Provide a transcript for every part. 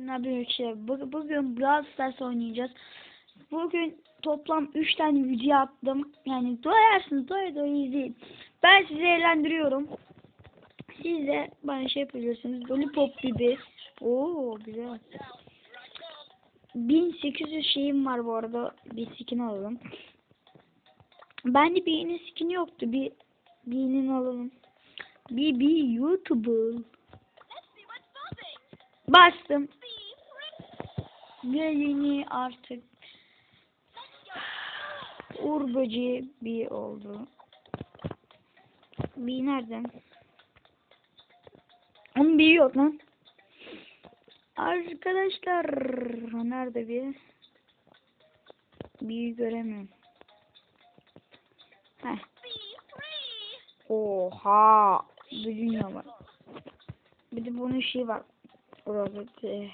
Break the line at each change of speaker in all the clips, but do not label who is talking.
günler şey. Bu- Bugün Brawl Stars oynayacağız. Bugün toplam 3 tane video attım. Yani doyarsınız doya doya izleyin. Ben sizi eğlendiriyorum. Siz de bana şey yapıyorsunuz. Lollipop gibi. Oo güzel. 1800 şeyim var bu arada. Bir skin alalım. Bende birinin skin yoktu. Bir birinin alalım. Bir bir YouTuber. Bastım. Gelini artık Uğur böceği bir oldu. Bir nereden? Onun bir yok lan. Arkadaşlar nerede bir? Bir göremiyorum. Heh. Oha. Bir dünya var. Bir de bunun şey var. Rozeti.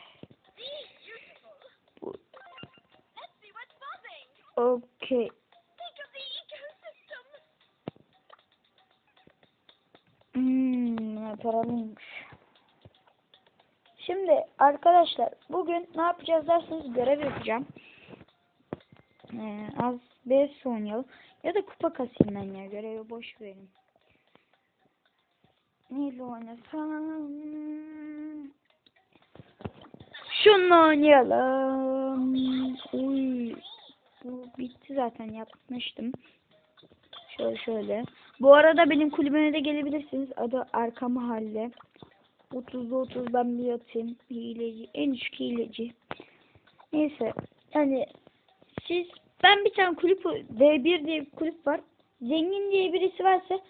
Bu. Okey. Hmm, paralıymış. Şimdi arkadaşlar bugün ne yapacağız derseniz görev yapacağım. Ee, az 5 oynayalım. Ya da kupa kasayım ben ya görevi boş verin. Neyle oynasam? Şununla oynayalım. Uy. Bu bitti zaten yapmıştım. Şöyle şöyle. Bu arada benim kulübüme de gelebilirsiniz. Adı Arka Mahalle. 30'da 30 ben bir yatayım. Hileci. En düşük hileci. Neyse. Yani siz ben bir tane kulüp D1 diye bir kulüp var. Zengin diye birisi varsa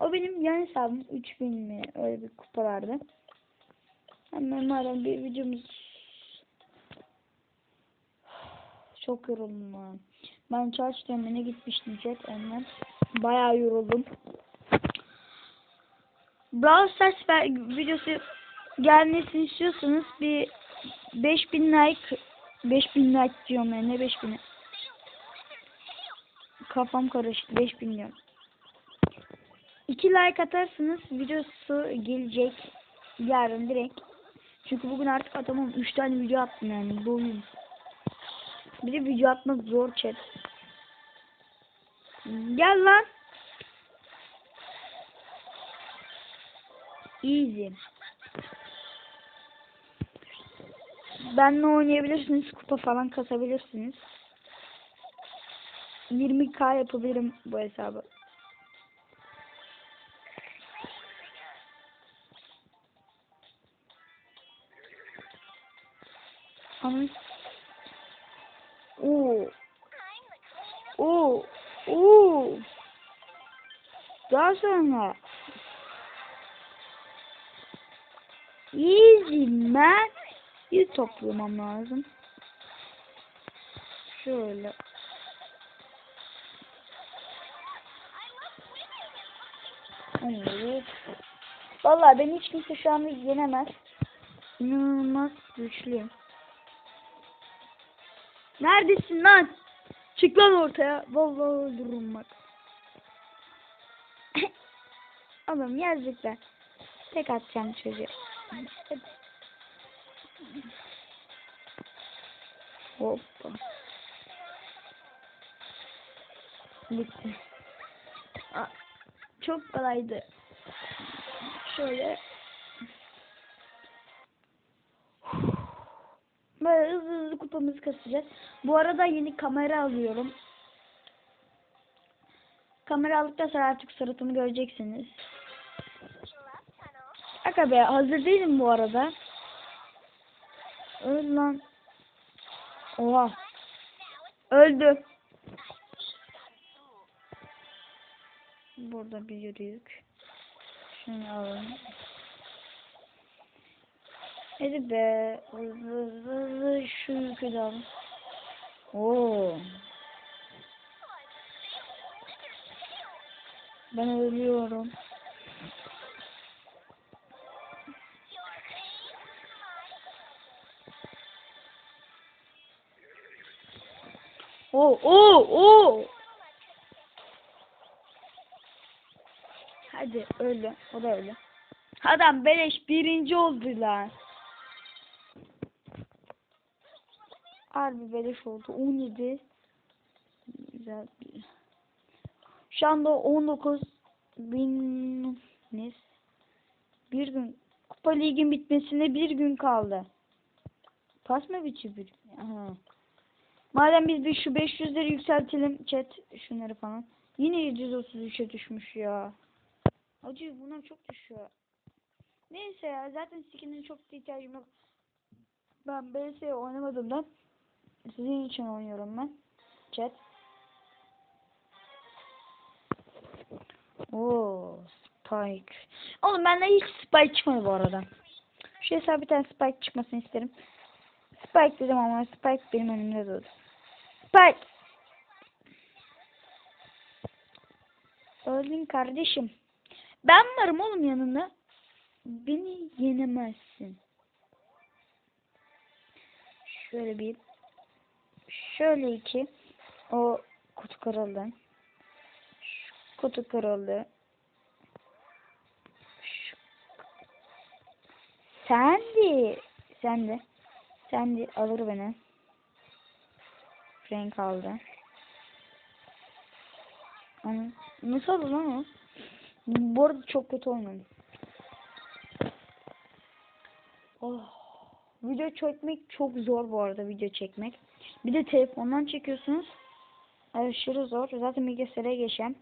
o benim yan hesabım. 3000 mi öyle bir kupalarda. Hemen umarım bir videomuz çok yoruldum ben. Çarşı dönemine gitmiştim chat ondan. Bayağı yoruldum. Brawl Stars videosu gelmesini istiyorsanız bir 5000 like 5000 like diyorum yani ne 5000 kafam karıştı 5000 diyorum. 2 like atarsınız videosu gelecek yarın direkt. Çünkü bugün artık atamam 3 tane video attım yani bu oyun. Bir de video atmak zor chat. Gel lan. Easy. Benle oynayabilirsiniz. Kupa falan kasabilirsiniz. 20k yapabilirim bu hesabı. Anam. Daha sonra. Easy. Bir toplamam lazım. Şöyle. Evet. Vallahi beni hiç kimse şu an yenemez. İnanılmaz güçlüyüm. Neredesin lan? Çık lan ortaya. Vallahi öldürürüm bak. Oğlum yazıklar. Tek atacağım çocuğa. Hadi. Hoppa. Bitti. Aa, çok kolaydı. Şöyle. Böyle hızlı hızlı kupamızı kasacağız. Bu arada yeni kamera alıyorum. Kamera aldıktan sonra artık suratımı göreceksiniz. Aga be hazır değilim bu arada. Öl lan. Oha. Öldü. Burada bir yürüyük. Şunu alalım. Hadi be. Şu yükü de alalım. Oo. Ben ölüyorum. Oo, oo, oo. Hadi öyle. O da öyle. Adam beleş birinci oldu lan. Harbi beleş oldu. 17. Güzel. Şu anda 19 bin? Bir gün Kupa Lig'in bitmesine bir gün kaldı. Pas mı bitiyor bir? Aha. Madem biz bir şu 500'leri yükseltelim chat şunları falan. Yine 733'e düşmüş ya. Acı bunlar çok düşüyor. Neyse ya zaten skin'in çok da ihtiyacım yok. Ben BS oynamadığımdan sizin için oynuyorum ben. Chat. Oo, Spike. Oğlum bende hiç Spike çıkmadı bu arada. Şu hesaba bir tane Spike çıkmasını isterim. Spike dedim ama Spike benim önümde durdu. Spike! Öldün kardeşim. Ben varım oğlum yanında. Beni yenemezsin. Şöyle bir. Şöyle iki. O kutu kırıldı. Kutu kırıldı. Şu. Sen de. Sen de. Sen de alır beni. Renk aldı. Ama nasıl oldu lan o? Bu arada çok kötü oynadım. Oh. Video çekmek çok zor bu arada video çekmek. Bir de telefondan çekiyorsunuz. Aşırı zor. Zaten bilgisayara geçeceğim.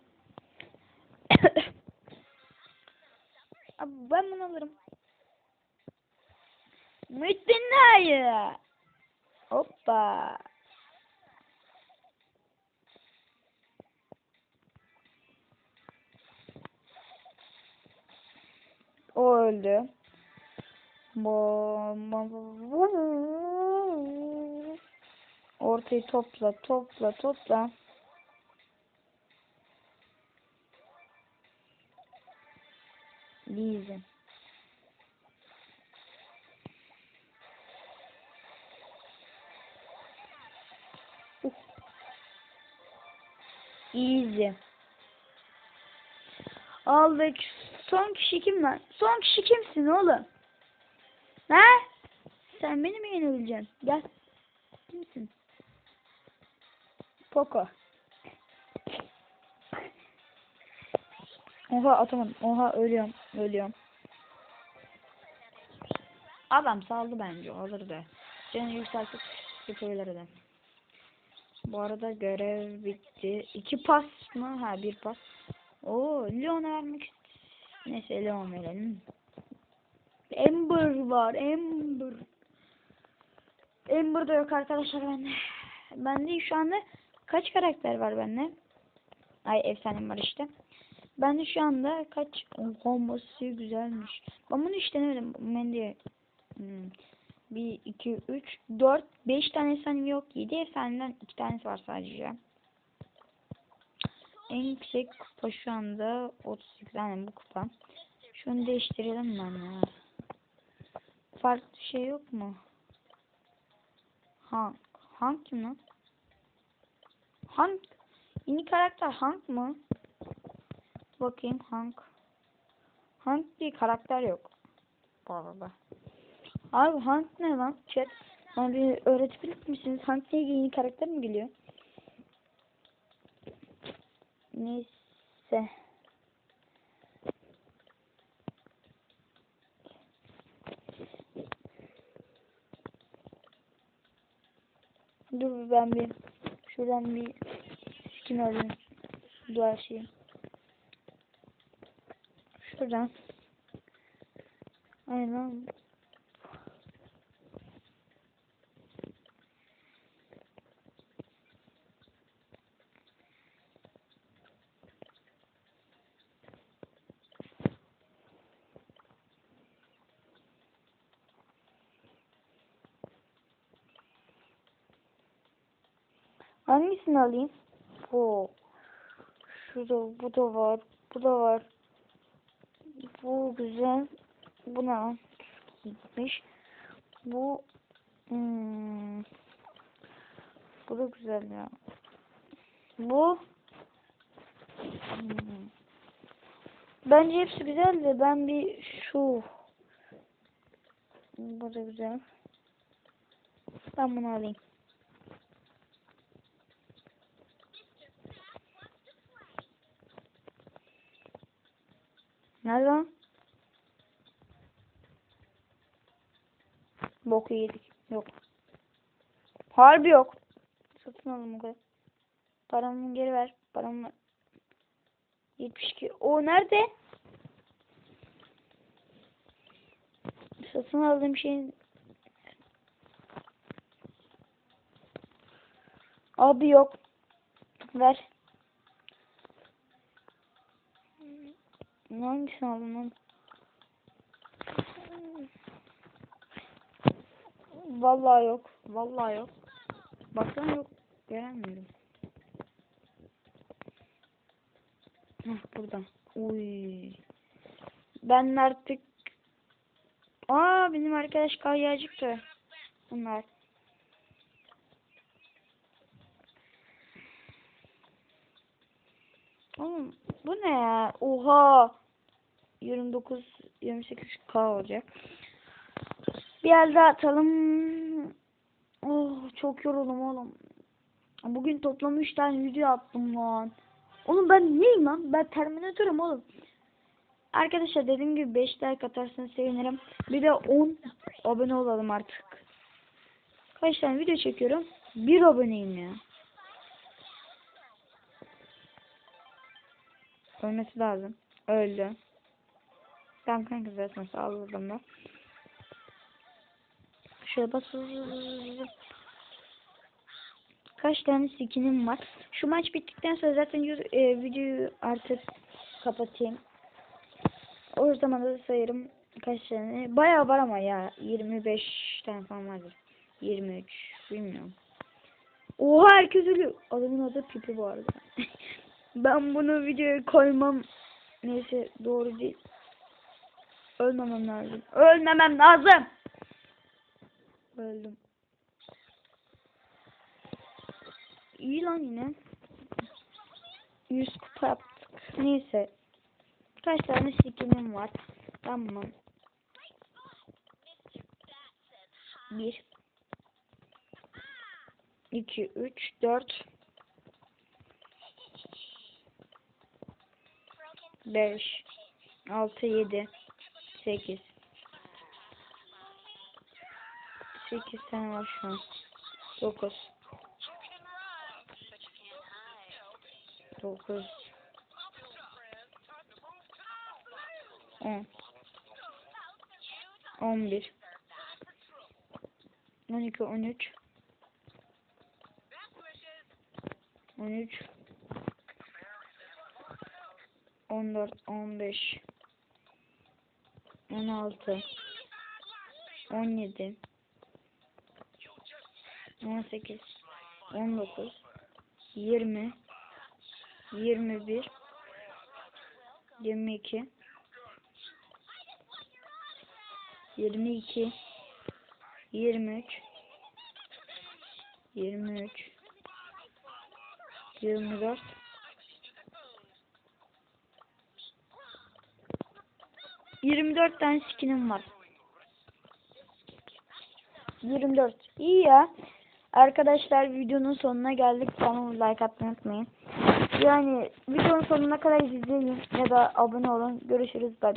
Abi ben bunu alırım. Muhittin dayı. Hoppa. O öldü. Ortayı topla, topla, topla. Easy. Easy. Aldık. Son kişi kim lan? Son kişi kimsin oğlum? Ne? Sen beni mi yenebileceksin? Gel. Kimsin? Poco. Oha atamadım. Oha ölüyorum. Ölüyorum. Adam saldı bence. Olur da. Canı yükseltip yapabilir de. Bu arada görev bitti. İki pas mı? Ha bir pas. Oo, Leon'a vermek Neyse Leon verelim. Ember var. Ember. Ember da yok arkadaşlar bende. Bende şu anda kaç karakter var bende? Ay efsanem var işte. Bende şu anda kaç olması güzelmiş. Ben bunu hiç denemedim. Ben de hmm. 1, 2, 3, 4, 5 tane efsanem yok. 7 efsaneden 2 tanesi var sadece. En yüksek kupa şu anda 38 yani bu kupa. Şunu değiştirelim ben ya. Farklı şey yok mu? Hank. Hank kim lan? Hank. Yeni karakter Hank mı? Bakayım Hank. Hank diye karakter yok. Bu arada. Abi Hank ne lan? Chat. Bana bir öğretebilir misiniz? Hank diye yeni karakter mi geliyor? Neyse. Dur ben bir şuradan bir skin alayım. Duvar şeyi. Şuradan. Aynen. Hangisini alayım? Bu. Şurada bu da var. Bu da var. Bu güzel. Buna gitmiş. Bu hmm, bu da güzel ya. Bu hmm. Bence hepsi güzel de ben bir şu bu da güzel. Ben bunu alayım. Nerede? Boku yedik. Yok. Harbi yok. Satın alın bu kadar. Paramı geri ver. Paramı 72. O nerede? Satın aldığım şeyin Abi yok. Ver. Hangisini aldın lan? Vallahi yok. Vallahi yok. Baksana yok. Göremiyorum. Hah burada. Uy. Ben artık Aa benim arkadaş acıktı. Bunlar. Oğlum bu ne ya? Oha. 29 28k olacak. Bir elde atalım. Oh çok yoruldum oğlum. Bugün toplam 3 tane video attım lan. Oğlum ben neyim lan? Ben Terminator'ım oğlum. Arkadaşlar dediğim gibi 5 like atarsanız sevinirim. Bir de 10 abone olalım artık. Kaç tane video çekiyorum? 1 aboneyim ya. Ölmesi lazım. Öldü. Tamam kanka zaten sağladım da. Şöyle bas. Kaç tane skinim var. Şu maç bittikten sonra zaten e, videoyu artık kapatayım. O zaman da sayarım kaç tane. Bayağı var ama ya. 25 tane falan vardır. 23. Bilmiyorum. Oha herkes ölüyor. Adamın adı Pipi bu arada. ben bunu videoya koymam. Neyse doğru değil. Ölmemem lazım. Ölmemem lazım. Öldüm. İyi lan yine. 100 kupa yaptık. Neyse. Kaç tane skinim var. Tamam. 1 2 3 4 5 6 7 8 8 tane var şu an. 9 9 10 11 12 13 13 14 15 16 17 18 19 20 21 22 22 23 23 24 24 tane skinim var. 24. İyi ya. Arkadaşlar videonun sonuna geldik. Kanalıma like atmayı unutmayın. Yani videonun sonuna kadar izleyin ya da abone olun. Görüşürüz. Bye.